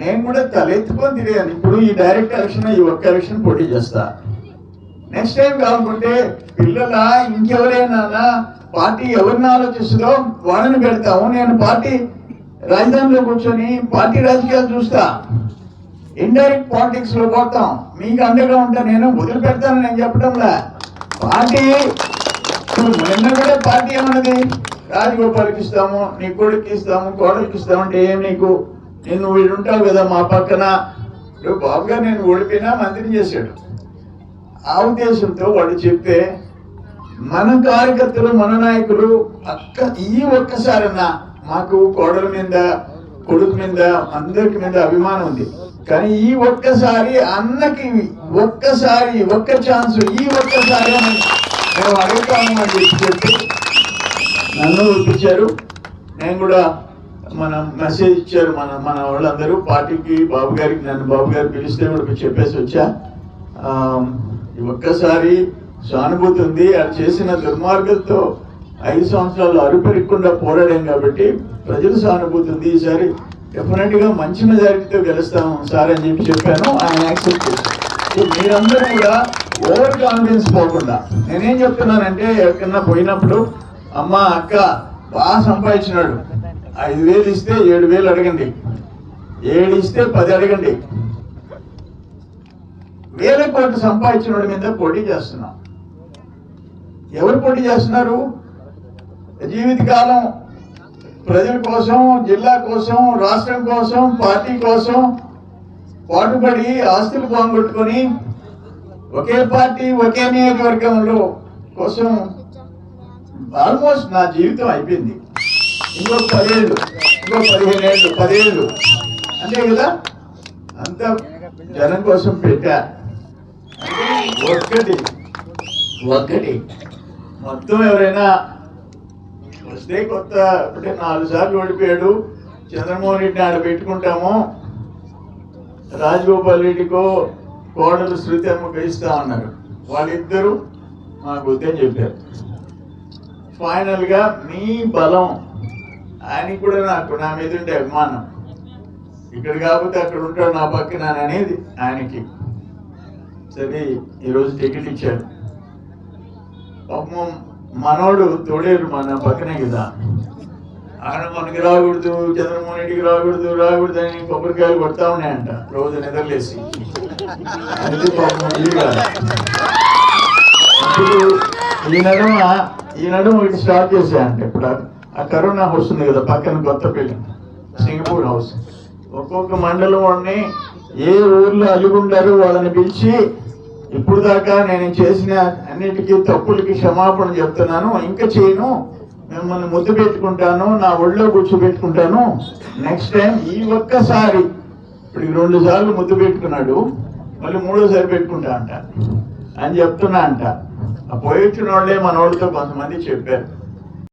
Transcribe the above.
నేను కూడా తలెత్తుకొని తిరిగాను. ఇప్పుడు ఈ డైరెక్ట్ ఎలక్షన్ ఈ ఒక్క ఎలక్షన్ పోటీ చేస్తా. నెక్స్ట్ టైం కాకుంటే పిల్లల ఇంకెవరైనా పార్టీ ఎవరిని ఆలోచిస్తుందో వాళ్ళని పెడతాము. నేను పార్టీ రాజధానిలో కూర్చొని పార్టీ రాజకీయాలు చూస్తా. ఇండైరెక్ట్ పాలిటిక్స్లో పోతాం. మీకు అండగా ఉంటా నేను వదిలిపెడతాను నేను చెప్పడంలా. పార్టీ నిన్న కూడా పార్టీ ఏమన్నది? రాజగోపాల్కి ఇస్తాము నీ కొడుకు ఇస్తాము కోడలికి ఇస్తామంటే ఏం నీకు? నేను వీడు ఉంటావు కదా మా పక్కన. బాబుగా నేను ఓడిపోయినా మంత్రి చేశాడు. ఆ ఉద్దేశంతో వాడు చెప్తే మన కార్యకర్తలు మన నాయకులు అక్క ఈ ఒక్కసారన్నా మాకు కోడల మీద కొడుకు మీద అందరికి మీద అభిమానం ఉంది. కానీ ఈ ఒక్కసారి అన్నకి ఒక్కసారి ఒక్క ఛాన్స్ ఈ ఒక్కసారి అని మేము అడుగుతాము అని చెప్పి నన్ను ఒప్పించారు. నేను కూడా మన మెసేజ్ ఇచ్చారు మన మన వాళ్ళందరూ. పార్టీకి బాబు గారికి నన్ను బాబు గారు పిలిస్తే కూడా చెప్పేసి వచ్చా. ఒక్కసారి సానుభూతి ఉంది. అది చేసిన దుర్మార్గంతో ఐదు సంవత్సరాలు అరుపెరగకుండా పోరాడాం కాబట్టి ప్రజల సానుభూతి ఉంది. ఈసారి డెఫినెట్గా మంచి మెజారిటీతో గెలుస్తాము సార్ అని చెప్పి చెప్పాను. ఆయన యాక్సెప్ట్ చేశారు. సో మీరందరూ కూడా ఓవర్ కాన్ఫిడెన్స్ పోకుండా నేనేం చెప్తున్నానంటే ఎక్కడన్నా పోయినప్పుడు అమ్మ అక్క బాగా సంపాదించినాడు. ఐదు వేలు ఇస్తే ఏడు వేలు అడగండి. ఏడు ఇస్తే పది అడగండి. వేల కోట్లు సంపాదించిన వాడి మీద పోటీ చేస్తున్నాం. ఎవరు పోటీ చేస్తున్నారు? జీవితకాలం ప్రజల కోసం జిల్లా కోసం రాష్ట్రం కోసం పార్టీ కోసం పాటుపడి ఆస్తులు పోగొట్టుకొని ఒకే పార్టీ ఒకే నియోజకవర్గంలో కోసం ఆల్మోస్ట్ నా జీవితం అయిపోయింది. ఇంకో పదేళ్ళు ఇంకో పదిహేను ఏళ్ళు పదేళ్ళు. అంతే కదా? అంత జనం కోసం పెట్టా. ఒక్కటి ఒక్కటి. మొత్తం ఎవరైనా వస్తే కొత్త ఇప్పుడే నాలుగు సార్లు ఓడిపోయాడు. చంద్రమోహన్ రెడ్డిని ఆడ పెట్టుకుంటాము. రాజగోపాల్ రెడ్డికో కోడలు శృతి అమ్మకు ఇస్తా ఉన్నారు వాళ్ళిద్దరూ మాకు వద్దని చెప్పారు. ఫైనల్గా మీ బలం ఆయనకి కూడా నాకు నా మీద ఉండే అభిమానం. ఇక్కడ కాకపోతే అక్కడ ఉంటాడు నా పక్కన అనేది ఆయనకి. సరే ఈరోజు టికెట్ ఇచ్చాడు. పాపం మనోడు తోడేరు మన పక్కనే కదా. ఆయన మనకి రాకూడదు చంద్రమోహన్ రెడ్డికి రాకూడదు రాకూడదు అని కొబ్బరికాయలు కొడతా ఉన్నాయంట. రోజు నిద్రలేసి. ఈ నడుమ ఈ నడుమ ఒకటి స్టార్ట్ చేశాయంట ఇప్పుడు. ఆ- కరోనా హౌస్ ఉంది కదా పక్కన కొత్తపేట సింగపూర్ హౌస్. ఒక్కొక్క మండలం వాడిని ఏ ఊర్లో అలుగుండారు వాళ్ళని పిలిచి ఇప్పుడు దాకా నేను చేసిన అన్నిటికీ తప్పులకి క్షమాపణ చెప్తున్నాను. ఇంకా చేయను. మిమ్మల్ని ముద్దు పెట్టుకుంటాను. నా ఒళ్ళో కూర్చోబెట్టుకుంటాను. నెక్స్ట్ టైం ఈ ఒక్కసారి ఇప్పుడు ఈ రెండు సార్లు ముద్దు పెట్టుకున్నాడు. మళ్ళీ మూడోసారి పెట్టుకుంటా అంట. అని చెప్తున్నా అంట. ఆ పోయి వచ్చిన వాళ్ళే మన వాళ్ళతో కొంతమంది చెప్పారు.